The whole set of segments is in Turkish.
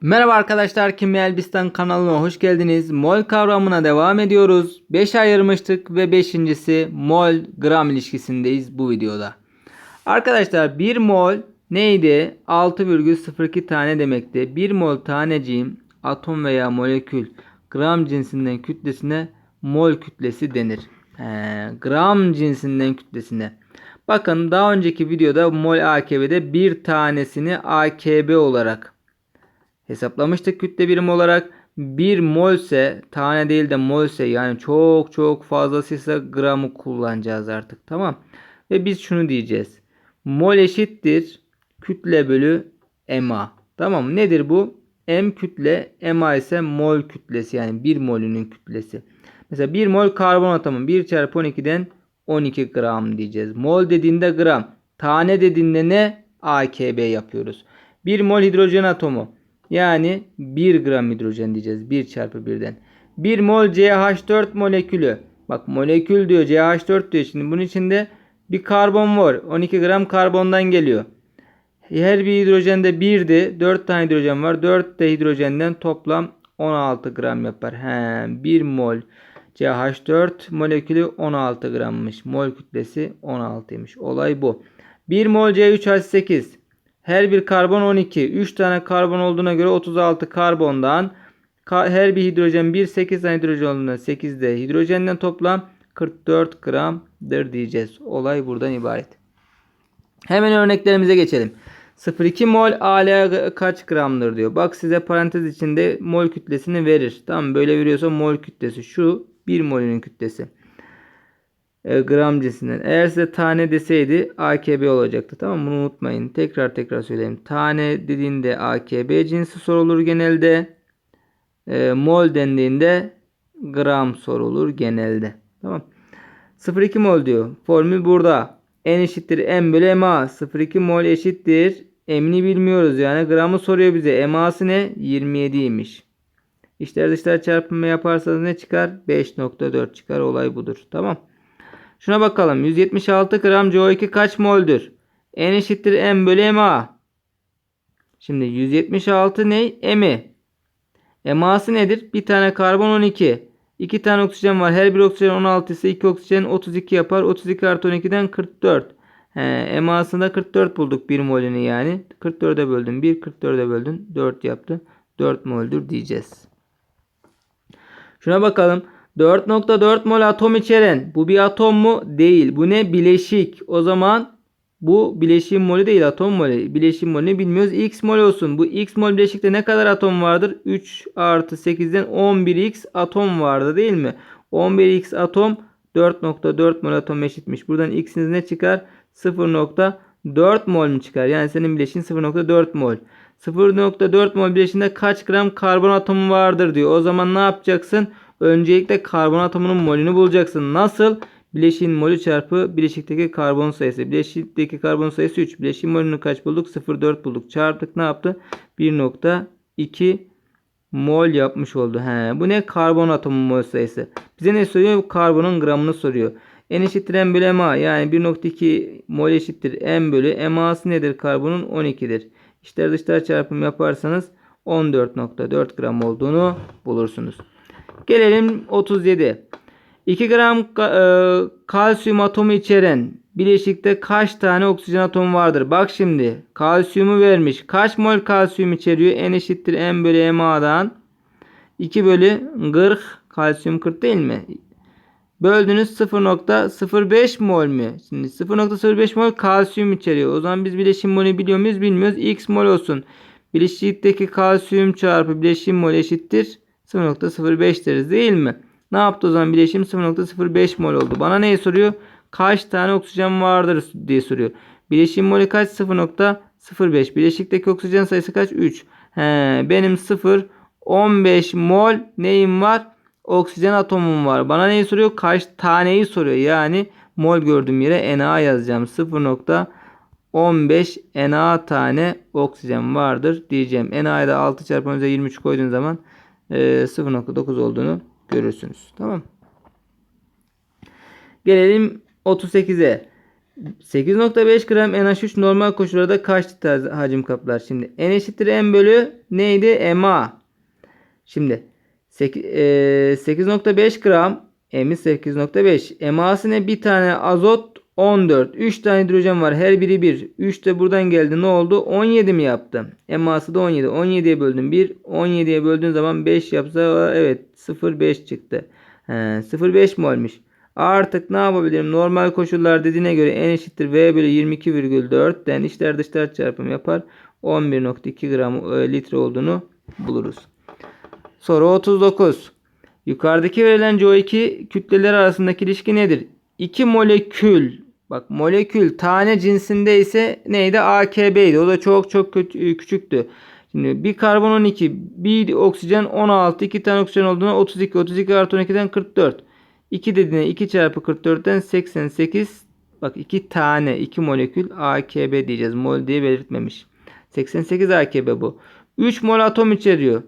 Merhaba arkadaşlar Kimya Elbistan kanalına hoş geldiniz. Mol kavramına devam ediyoruz. 5 ayırmıştık ve 5.si mol gram ilişkisindeyiz bu videoda. Arkadaşlar 1 mol neydi? 6,02 tane demekti. 1 mol taneciğim atom veya molekül gram cinsinden kütlesine mol kütlesi denir. He, gram cinsinden kütlesine. Bakın daha önceki videoda mol AKB'de bir tanesini AKB olarak hesaplamıştık kütle birim olarak. 1 molse tane değil de molse yani çok çok fazlasıysa gramı kullanacağız artık tamam. Ve biz şunu diyeceğiz. Mol eşittir kütle bölü MA. Tamam nedir bu? M kütle MA ise mol kütlesi yani 1 molünün kütlesi. Mesela 1 mol karbon atomu 1 çarpı 12'den 12 gram diyeceğiz. Mol dediğinde gram. Tane dediğinde ne? AKB yapıyoruz. 1 mol hidrojen atomu. Yani 1 gram hidrojen diyeceğiz. 1 çarpı 1'den. 1 mol CH4 molekülü. Bak molekül diyor CH4 diyor. Şimdi bunun içinde bir karbon var. 12 gram karbondan geliyor. Her bir hidrojende 1'di. 4 tane hidrojen var. 4 de hidrojenden toplam 16 gram yapar. He, 1 mol CH4 molekülü 16 grammış. Mol kütlesi 16'ymış. Olay bu. 1 mol C3H8 her bir karbon 12. 3 tane karbon olduğuna göre 36 karbondan her bir hidrojen 1 8 tane hidrojen olduğunda 8 de hidrojenden toplam 44 gramdır diyeceğiz. Olay buradan ibaret. Hemen örneklerimize geçelim. 0,2 mol ALA kaç gramdır diyor. Bak size parantez içinde mol kütlesini verir. Tamam böyle veriyorsa mol kütlesi şu 1 molünün kütlesi. E, gram cinsinden. Eğer size tane deseydi AKB olacaktı. Tamam bunu unutmayın. Tekrar tekrar söyleyeyim. Tane dediğinde AKB cinsi sorulur genelde. E, mol dendiğinde gram sorulur genelde. Tamam. 0,2 mol diyor. Formül burada. N eşittir M bölü MA. 0,2 mol eşittir. M'ini bilmiyoruz yani. Gramı soruyor bize. MA'sı ne? 27'ymiş. İşler dışlar çarpımı yaparsanız ne çıkar? 5.4 çıkar. Olay budur. Tamam. Şuna bakalım. 176 gram CO2 kaç moldür? N eşittir M bölü MA. Şimdi 176 ne? M'i. MA'sı nedir? Bir tane karbon 12. 2 tane oksijen var. Her bir oksijen 16 ise 2 oksijen 32 yapar. 32 artı 12'den 44. He, MA'sında 44 bulduk 1 molünü yani. 44'e böldüm. 1 44'e böldüm. 4 yaptı. 4 moldür diyeceğiz. Şuna bakalım. 4.4 mol atom içeren. Bu bir atom mu? Değil. Bu ne? Bileşik. O zaman bu bileşiğin molü değil atom molü. Bileşiğin molünü bilmiyoruz. X mol olsun. Bu X mol bileşikte ne kadar atom vardır? 3 artı 8'den 11X atom vardı değil mi? 11X atom 4.4 mol atom eşitmiş. Buradan X'iniz ne çıkar? 0.4 mol mu çıkar? Yani senin bileşiğin 0.4 mol. 0.4 mol bileşiğinde kaç gram karbon atomu vardır diyor. O zaman ne yapacaksın? Öncelikle karbon atomunun molünü bulacaksın. Nasıl? Bileşiğin molü çarpı bileşikteki karbon sayısı. Bileşikteki karbon sayısı 3. Bileşiğin molünü kaç bulduk? 0,4 bulduk. Çarptık ne yaptı? 1.2 mol yapmış oldu. He, bu ne? Karbon atomu mol sayısı. Bize ne soruyor? Karbonun gramını soruyor. N eşittir M bölü MA. Yani 1.2 mol eşittir M bölü. MA'sı nedir? Karbonun 12'dir. İşler dışlar çarpım yaparsanız 14.4 gram olduğunu bulursunuz. Gelelim 37. 2 gram e, kalsiyum atomu içeren bileşikte kaç tane oksijen atomu vardır? Bak şimdi kalsiyumu vermiş. Kaç mol kalsiyum içeriyor? N eşittir M bölü MA'dan 2 bölü 40 kalsiyum 40 değil mi? Böldünüz 0.05 mol mü? Şimdi 0.05 mol kalsiyum içeriyor. O zaman biz bileşim molü biliyor muyuz? Bilmiyoruz. X mol olsun. Bileşikteki kalsiyum çarpı bileşim mol eşittir 0.05 deriz değil mi? Ne yaptı o zaman bileşim 0.05 mol oldu. Bana neyi soruyor? Kaç tane oksijen vardır diye soruyor. Bileşim molü kaç? 0.05. Bileşikteki oksijen sayısı kaç? 3. He, benim 0 15 mol neyim var? Oksijen atomum var. Bana neyi soruyor? Kaç taneyi soruyor. Yani mol gördüğüm yere Na yazacağım. 0.15 Na tane oksijen vardır diyeceğim. Na'ya da 6 çarpı 23 koyduğun zaman 0.9 olduğunu görürsünüz. Tamam. Gelelim 38'e. 8.5 gram NH3 normal koşullarda kaç litre hacim kaplar? Şimdi N eşittir M bölü neydi? MA. Şimdi sek- e, 8.5 gram M'i 8.5. MA'sı ne? Bir tane azot 14. 3 tane hidrojen var. Her biri 1. 3 de buradan geldi. Ne oldu? 17 mi yaptı? MA'sı da 17. 17'ye böldüm 1. 17'ye böldüğün zaman 5 yapsa evet 0.5 çıktı. He, 0.5 molmuş. Artık ne yapabilirim? Normal koşullar dediğine göre n eşittir v bölü 22,4'ten içler dışlar çarpımı yapar. 11.2 gram e, litre olduğunu buluruz. Soru 39. Yukarıdaki verilen CO2 kütleler arasındaki ilişki nedir? 2 molekül bak molekül tane cinsinde ise neydi? AKB'ydi. O da çok çok kötü, küçüktü. Şimdi bir karbon 12, bir oksijen 16, 2 tane oksijen olduğuna 32, 32 artı 12'den 44. 2 dediğine 2 çarpı 44'ten 88. Bak 2 tane 2 molekül AKB diyeceğiz. Mol diye belirtmemiş. 88 AKB bu. 3 mol atom içeriyor.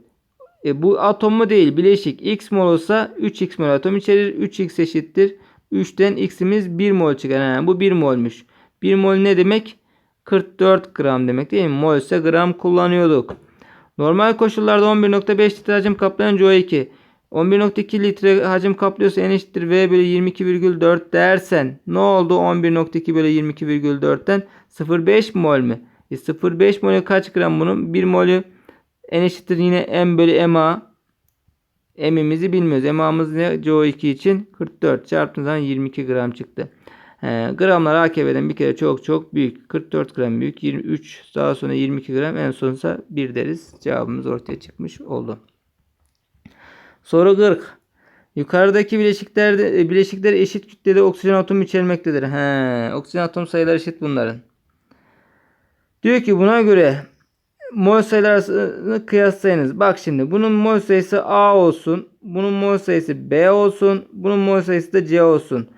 E, bu atom mu değil bileşik. X mol olsa 3x mol atom içerir. 3x eşittir. 3'ten x'imiz 1 mol çıkar. Yani bu 1 molmuş. 1 mol ne demek? 44 gram demek değil mi? Mol ise gram kullanıyorduk. Normal koşullarda 11.5 litre hacim kaplayan CO2. 11.2 litre hacim kaplıyorsa n eşittir v bölü 22,4 dersen ne oldu 11.2 bölü 22,4'ten 0.5 mol mü? E 0.5 molü kaç gram bunun? 1 molü n eşittir yine m bölü ma. M'imizi bilmiyoruz. MA'mız ne? CO2 için 44 çarptığınız zaman 22 gram çıktı. He, gramlar AKB'den bir kere çok çok büyük. 44 gram büyük. 23 daha sonra 22 gram en sonsa 1 deriz. Cevabımız ortaya çıkmış oldu. Soru 40. Yukarıdaki bileşiklerde bileşikler eşit kütlede oksijen atomu içermektedir. He, oksijen atom sayıları eşit bunların. Diyor ki buna göre mol sayılarını kıyaslayınız. Bak şimdi bunun mol sayısı A olsun. Bunun mol sayısı B olsun. Bunun mol sayısı da C olsun.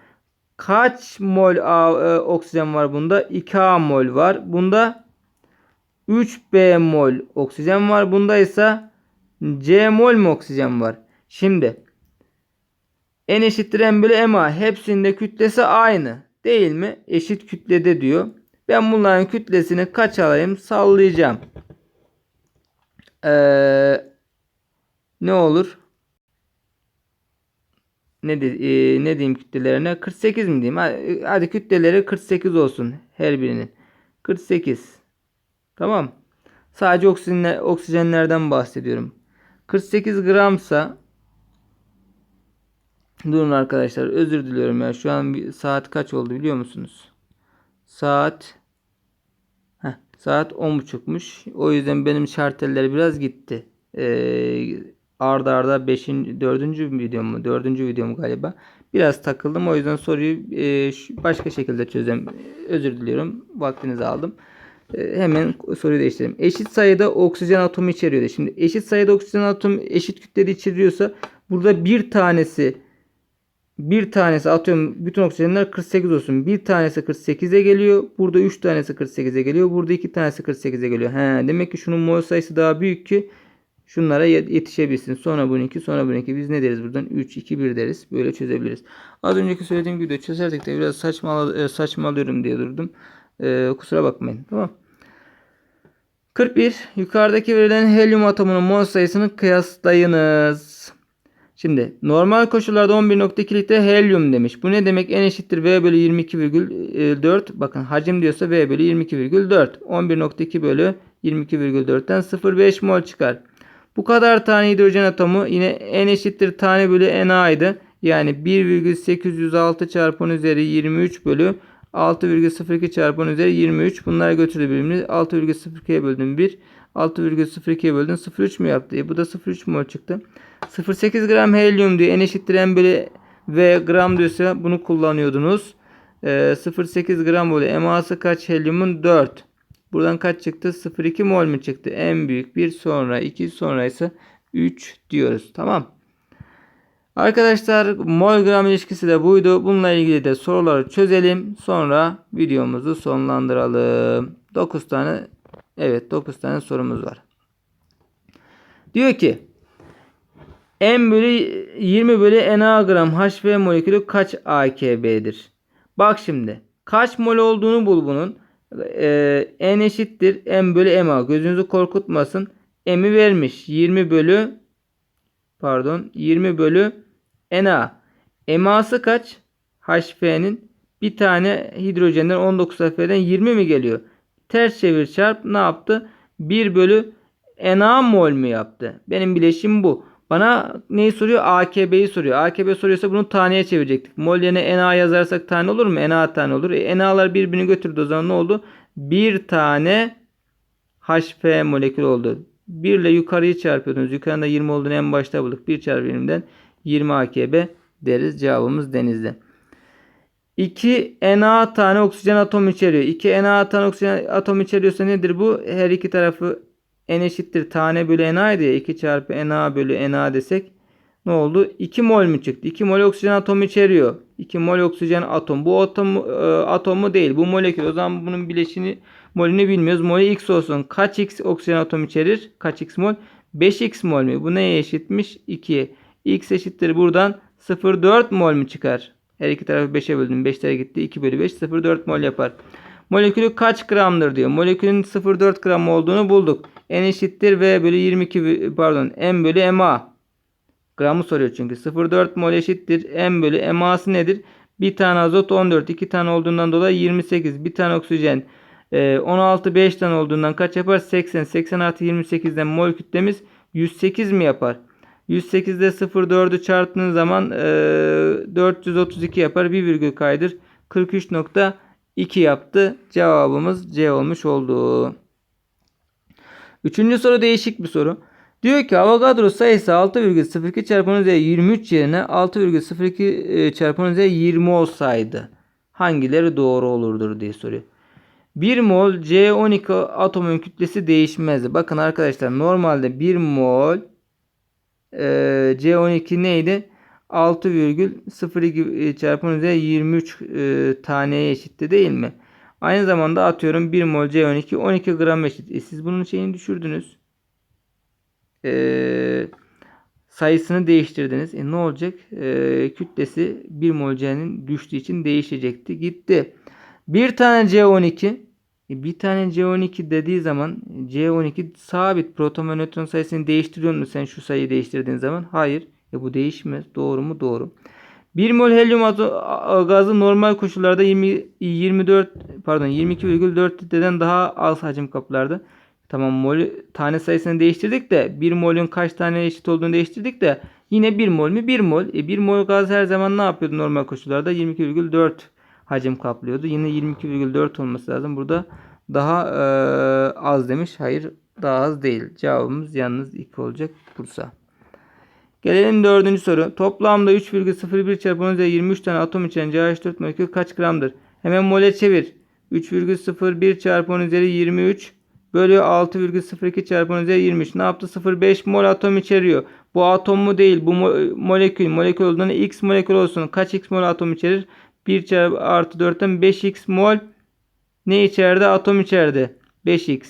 Kaç mol A, e, oksijen var bunda? 2A mol var. Bunda 3B mol oksijen var. Bunda ise C mol mu oksijen var? Şimdi N eşittir M bölü MA. Hepsinde kütlesi aynı. Değil mi? Eşit kütlede diyor. Ben bunların kütlesini kaç alayım? Sallayacağım. Ee, ne olur? Ne, de, e, ne diyeyim kütlelerine? 48 mi diyeyim? Hadi, hadi kütleleri 48 olsun her birinin. 48. Tamam. Sadece oksijenler, oksijenlerden bahsediyorum. 48 gramsa Durun arkadaşlar özür diliyorum ya. Şu an saat kaç oldu biliyor musunuz? Saat saat 10.30'muş. O yüzden benim şarteller biraz gitti. Ee, arda arda 5. 4. videom mu? 4. videom galiba. Biraz takıldım. O yüzden soruyu e, başka şekilde çözeceğim. Özür diliyorum. Vaktinizi aldım. E, hemen soruyu değiştirelim. Eşit sayıda oksijen atomu içeriyordu. Şimdi eşit sayıda oksijen atomu eşit kütlede içeriyorsa burada bir tanesi bir tanesi atıyorum bütün oksijenler 48 olsun. Bir tanesi 48'e geliyor. Burada 3 tanesi 48'e geliyor. Burada 2 tanesi 48'e geliyor. He, demek ki şunun mol sayısı daha büyük ki şunlara yetişebilsin. Sonra bununki sonra bununki. Biz ne deriz buradan? 3, 2, 1 deriz. Böyle çözebiliriz. Az önceki söylediğim gibi çözerdik de biraz saçma, saçmalıyorum diye durdum. Ee, kusura bakmayın. Tamam. 41. Yukarıdaki verilen helyum atomunun mol sayısını kıyaslayınız. Şimdi normal koşullarda 11.2 litre helyum demiş. Bu ne demek? N eşittir V bölü 22,4. Bakın hacim diyorsa V bölü 22,4. 11.2 bölü 22,4'ten 0,5 mol çıkar. Bu kadar tane hidrojen atomu yine N eşittir tane bölü NA'ydı. Yani 1,806 çarpı 10 üzeri 23 bölü 6,02 çarpı 10 üzeri 23. Bunları götürdü birbirini. 6,02'ye böldüm 1. 6,02'ye böldüm 0,3 mü yaptı? E bu da 0,3 mol çıktı. 0,8 gram helyum diyor. N eşittir M bölü V gram diyorsa bunu kullanıyordunuz. E, 0,8 gram bölü MA'sı kaç helyumun? 4. Buradan kaç çıktı? 0,2 mol mu çıktı? En büyük 1 sonra 2 sonra ise 3 diyoruz. Tamam. Arkadaşlar mol gram ilişkisi de buydu. Bununla ilgili de soruları çözelim. Sonra videomuzu sonlandıralım. 9 tane evet 9 tane sorumuz var. Diyor ki M bölü 20 bölü NA gram HV molekülü kaç AKB'dir? Bak şimdi Kaç mol olduğunu bul bunun. Ee, n eşittir m bölü ma. Gözünüzü korkutmasın. M'i vermiş. 20 bölü pardon 20 bölü Na. MA'sı kaç? HF'nin bir tane hidrojenden 19 F'den 20 mi geliyor? Ters çevir çarp ne yaptı? 1 bölü Na mol mu yaptı? Benim bileşim bu. Bana neyi soruyor? AKB'yi soruyor. AKB soruyorsa bunu taneye çevirecektik. Mol yerine Na yazarsak tane olur mu? Na tane olur. E, Na'lar birbirini götürdü o zaman ne oldu? Bir tane HF molekül oldu. 1 ile yukarıyı çarpıyordunuz. Yukarıda 20 olduğunu en başta bulduk. 1 çarpı 20'den 20 AKB deriz. Cevabımız denizde. 2 Na tane oksijen atom içeriyor. 2 Na tane oksijen atom içeriyorsa nedir bu? Her iki tarafı N eşittir tane bölü Na idi ya. 2 çarpı Na bölü Na desek ne oldu? 2 mol mu çıktı? 2 mol oksijen atomu içeriyor. 2 mol oksijen atom. Bu atom e, atomu değil. Bu molekül. O zaman bunun bileşini molünü bilmiyoruz. Molü x olsun. Kaç x oksijen atom içerir? Kaç x mol? 5x mol mü? Bu neye eşitmiş? 2'ye. x eşittir buradan 0,4 mol mu çıkar? Her iki tarafı 5'e böldüm. 5'lere gitti. 2 bölü 5 0,4 mol yapar. Molekülü kaç gramdır diyor. Molekülün 0,4 gram olduğunu bulduk. N eşittir V bölü 22 pardon M bölü MA. Gramı soruyor çünkü. 0,4 mol eşittir. M bölü MA'sı nedir? Bir tane azot 14. 2 tane olduğundan dolayı 28. Bir tane oksijen 16 5 tane olduğundan kaç yapar? 80. 80 artı 28'den mol kütlemiz 108 mi yapar? 108'de 0,4'ü çarptığınız zaman e, 432 yapar. Bir virgül kaydır. 43.2 yaptı. Cevabımız C olmuş oldu. Üçüncü soru değişik bir soru. Diyor ki Avogadro sayısı 6,02 çarpı 10 üzeri 23 yerine 6,02 çarpı 10 üzeri 20 olsaydı hangileri doğru olurdur diye soruyor. 1 mol C12 atomun kütlesi değişmezdi. Bakın arkadaşlar normalde 1 mol C12 neydi? 6,02 çarpı 10 üzeri 23 e, taneye eşitti değil mi? Aynı zamanda atıyorum 1 mol C12 12 gram eşit. E siz bunun şeyini düşürdünüz. E, sayısını değiştirdiniz. E ne olacak? E, kütlesi 1 mol C'nin düştüğü için değişecekti. Gitti. Bir tane C12 e, bir tane C12 dediği zaman C12 sabit proton ve nötron sayısını değiştiriyor musun sen şu sayıyı değiştirdiğin zaman? Hayır. E bu değişmez. Doğru mu? Doğru. 1 mol helyum gazı normal koşullarda 20, 24 pardon 22,4 litreden daha az hacim kaplardı. Tamam mol tane sayısını değiştirdik de 1 molün kaç tane eşit olduğunu değiştirdik de yine 1 mol mi? 1 mol. E 1 mol gaz her zaman ne yapıyordu normal koşullarda? 22,4 hacim kaplıyordu. Yine 22,4 olması lazım. Burada daha e, az demiş. Hayır daha az değil. Cevabımız yalnız 2 olacak. Bursa. Gelelim dördüncü soru. Toplamda 3,01 çarpı 10 üzeri 23 tane atom içeren CH4 molekül kaç gramdır? Hemen mole çevir. 3,01 çarpı 10 üzeri 23 bölü 6,02 çarpı 10 üzeri 23. Ne yaptı? 0,5 mol atom içeriyor. Bu atom mu değil? Bu mo molekül. Molekül olduğunda x molekül olsun. Kaç x mol atom içerir? 1 çarpı artı 4'ten 5x mol ne içeride? Atom içeride. 5x.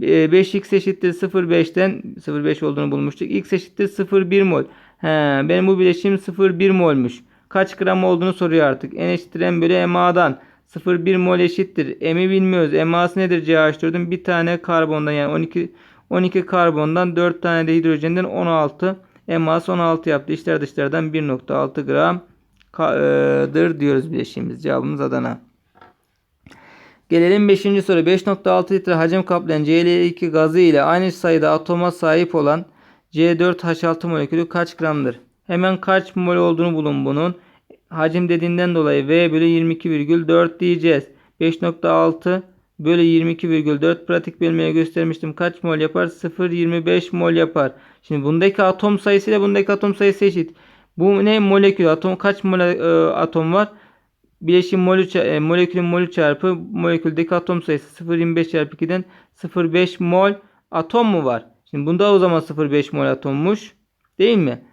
5x eşittir 0,5'ten 0,5 olduğunu bulmuştuk. x eşittir 0,1 mol. He, benim bu bileşim 0,1 molmuş. Kaç gram olduğunu soruyor artık. N eşittir M bölü MA'dan. 0,1 mol eşittir. M'i bilmiyoruz. MA'sı nedir CH4'ün? Bir tane karbondan yani 12 12 karbondan 4 tane de hidrojenden 16. MA'sı 16 yaptı. İçler dışlardan 1.6 gramdır diyoruz bileşiğimiz. Cevabımız Adana. Gelelim 5. soru. 5.6 litre hacim kaplayan Cl2 gazı ile aynı sayıda atoma sahip olan C4H6 molekülü kaç gramdır? Hemen kaç mol olduğunu bulun bunun. Hacim dediğinden dolayı V bölü 22,4 diyeceğiz. 5.6 bölü 22,4 pratik bölmeye göstermiştim. Kaç mol yapar? 0,25 mol yapar. Şimdi bundaki atom sayısı ile bundaki atom sayısı eşit. Bu ne? Molekül. Atom kaç mol e, atom var? Bileşim molü, e, molekülün molü çarpı moleküldeki atom sayısı 0,25 çarpı 2'den 0,5 mol atom mu var? Şimdi bunda o zaman 0,5 mol atommuş. Değil mi?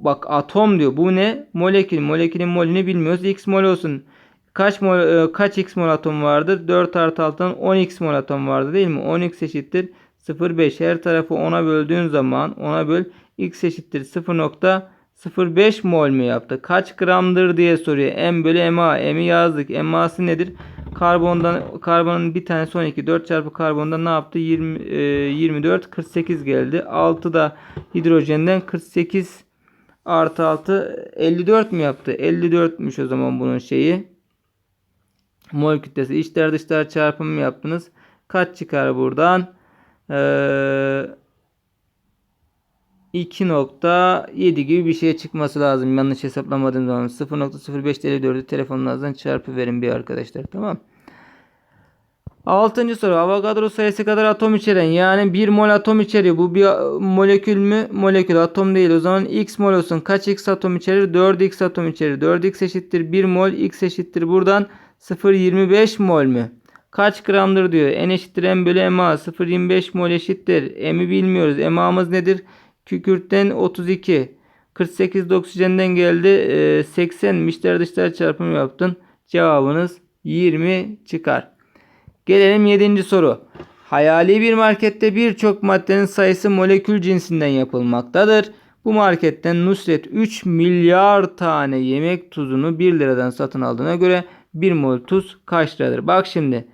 Bak atom diyor. Bu ne? Molekül. Molekülün molünü bilmiyoruz. X mol olsun. Kaç mol, e, kaç x mol atom vardır? 4 artı 6'dan 10x mol atom vardı değil mi? 10x eşittir 0,5. Her tarafı 10'a böldüğün zaman 10'a böl x eşittir 0.0 0,5 mol mü yaptı? Kaç gramdır diye soruyor. M bölü MA. M'i yazdık. MA'sı nedir? Karbondan karbonun bir tanesi 12. 4 çarpı karbondan ne yaptı? 20, e, 24 48 geldi. 6 da hidrojenden 48 artı 6 54 mü yaptı? 54'müş o zaman bunun şeyi. Mol kütlesi. İçler dışlar çarpımı mı yaptınız? Kaç çıkar buradan? Ee, 2.7 gibi bir şey çıkması lazım. Yanlış hesaplamadığım zaman 0.0554'ü telefonunuzdan çarpı verin bir arkadaşlar. Tamam. Altıncı soru. Avogadro sayısı kadar atom içeren yani 1 mol atom içeriyor. Bu bir molekül mü? Molekül atom değil. O zaman x mol olsun. Kaç x atom içerir? 4x atom içerir. 4x eşittir 1 mol. x eşittir buradan 0.25 mol mü? Kaç gramdır diyor. N eşittir M bölü MA. 0.25 mol eşittir. M'i bilmiyoruz. MA'mız nedir? Kükürtten 32. 48 de oksijenden geldi. Ee, 80 içler dışlar çarpımı yaptın. Cevabınız 20 çıkar. Gelelim 7. soru. Hayali bir markette birçok maddenin sayısı molekül cinsinden yapılmaktadır. Bu marketten Nusret 3 milyar tane yemek tuzunu 1 liradan satın aldığına göre 1 mol tuz kaç liradır? Bak şimdi.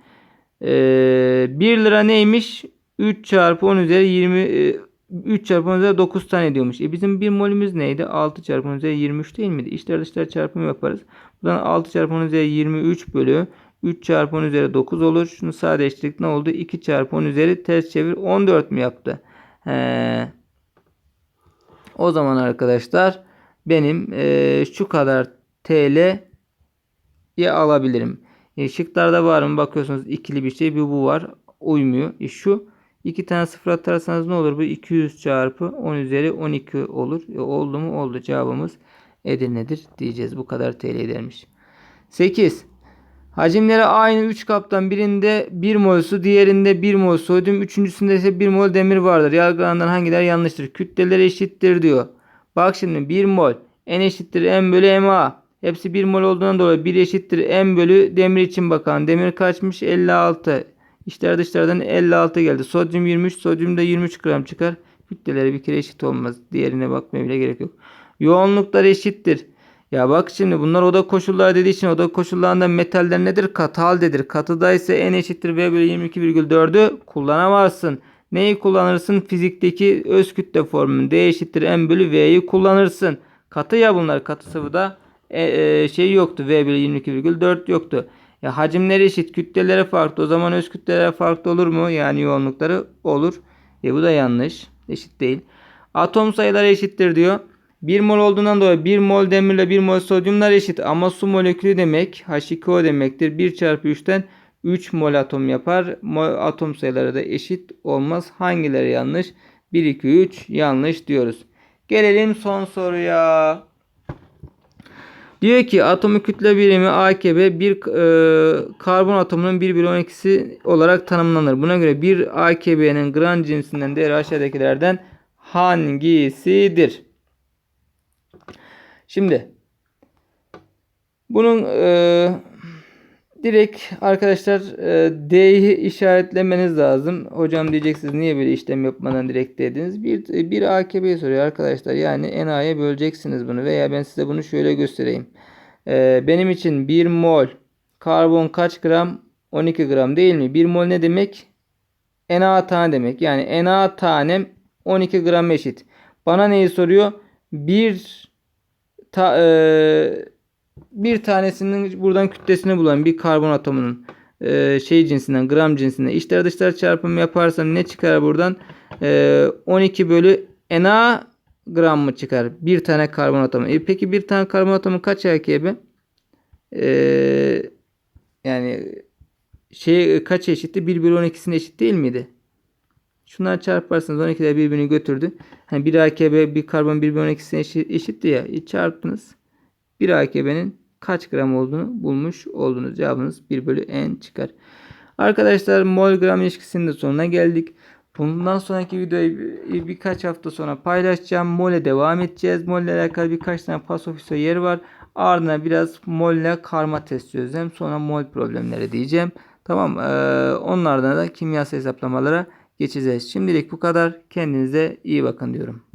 Ee, 1 lira neymiş? 3 çarpı 10 üzeri 20 e, 3 çarpı 10 üzeri 9 tane diyormuş. E bizim 1 molümüz neydi? 6 çarpı 10 üzeri 23 değil miydi? İçler dışlar çarpımı yaparız. Buradan 6 çarpı 10 üzeri 23 bölü 3 çarpı 10 üzeri 9 olur. Şunu sadeleştirdik ne oldu? 2 çarpı 10 üzeri ters çevir 14 mi yaptı? He. O zaman arkadaşlar benim e, şu kadar TL'ye alabilirim. E, şıklarda var mı? Bakıyorsunuz ikili bir şey. Bir bu var. Uymuyor. E, şu iki tane sıfır atarsanız ne olur? Bu 200 çarpı 10 üzeri 12 olur. E, oldu mu? Oldu. Cevabımız Edirne'dir diyeceğiz. Bu kadar TL edermiş. 8. Hacimleri aynı 3 kaptan birinde 1 mol su, diğerinde 1 mol sodyum, üçüncüsünde ise 1 mol demir vardır. Yargılanan hangiler yanlıştır? Kütleler eşittir diyor. Bak şimdi 1 mol N eşittir M bölü MA. Hepsi 1 mol olduğundan dolayı 1 eşittir M bölü demir için bakalım. Demir kaçmış? 56. İçler dışlardan 56 geldi. Sodyum 23. Sodyum da 23 gram çıkar. Kütleleri bir kere eşit olmaz. Diğerine bakmaya bile gerek yok. Yoğunluklar eşittir. Ya bak şimdi bunlar oda koşulları dediği için oda koşullarında metaller nedir? Katı haldedir. Katıda ise n eşittir v bölü 22,4'ü kullanamazsın. Neyi kullanırsın? Fizikteki öz kütle formülünü d eşittir m bölü v'yi kullanırsın. Katı ya bunlar. Katı sıvıda e, e, şey yoktu. v bölü 22,4 yoktu. Ya hacimleri eşit. Kütleleri farklı. O zaman öz kütleleri farklı olur mu? Yani yoğunlukları olur. E bu da yanlış. Eşit değil. Atom sayıları eşittir diyor. 1 mol olduğundan dolayı 1 mol demirle 1 mol sodyumlar eşit ama su molekülü demek H2O demektir. 1 çarpı 3'ten 3 mol atom yapar. Mol atom sayıları da eşit olmaz. Hangileri yanlış? 1, 2, 3 yanlış diyoruz. Gelelim son soruya. Diyor ki atomu kütle birimi AKB bir e, karbon atomunun 1 bölü 12'si olarak tanımlanır. Buna göre bir AKB'nin gram cinsinden değeri aşağıdakilerden hangisidir? Şimdi bunun e, direkt arkadaşlar e, D'yi işaretlemeniz lazım. Hocam diyeceksiniz niye böyle işlem yapmadan direkt dediniz. Bir, bir AKB soruyor arkadaşlar. Yani NA'ya böleceksiniz bunu veya ben size bunu şöyle göstereyim. E, benim için 1 mol karbon kaç gram? 12 gram değil mi? 1 mol ne demek? Na tane demek. Yani Na tanem 12 gram eşit. Bana neyi soruyor? 1 ta, e, bir tanesinin buradan kütlesini bulan bir karbon atomunun e, şey cinsinden gram cinsinden içler dışlar çarpımı yaparsam ne çıkar buradan? E, 12 bölü Na gram mı çıkar? Bir tane karbon atomu. E, peki bir tane karbon atomu kaç AKB? E, yani şey kaç eşitti? 1 bölü 12'sine eşit değil miydi? Şunları çarparsanız 12'de birbirini götürdü. Hani bir AKB bir karbon 1 bölü 12'sine eşit, eşitti ya. E, çarptınız. Bir AKB'nin kaç gram olduğunu bulmuş oldunuz. Cevabınız 1 bölü n çıkar. Arkadaşlar mol gram ilişkisinin de sonuna geldik. Bundan sonraki videoyu birkaç hafta sonra paylaşacağım. Mole devam edeceğiz. Mol ile alakalı birkaç tane pasofiso yer var. Ardına biraz mol ile karma test çözeceğim. Sonra mol problemleri diyeceğim. Tamam. Ee, onlardan da kimyasal hesaplamalara geçeceğiz. Şimdilik bu kadar. Kendinize iyi bakın diyorum.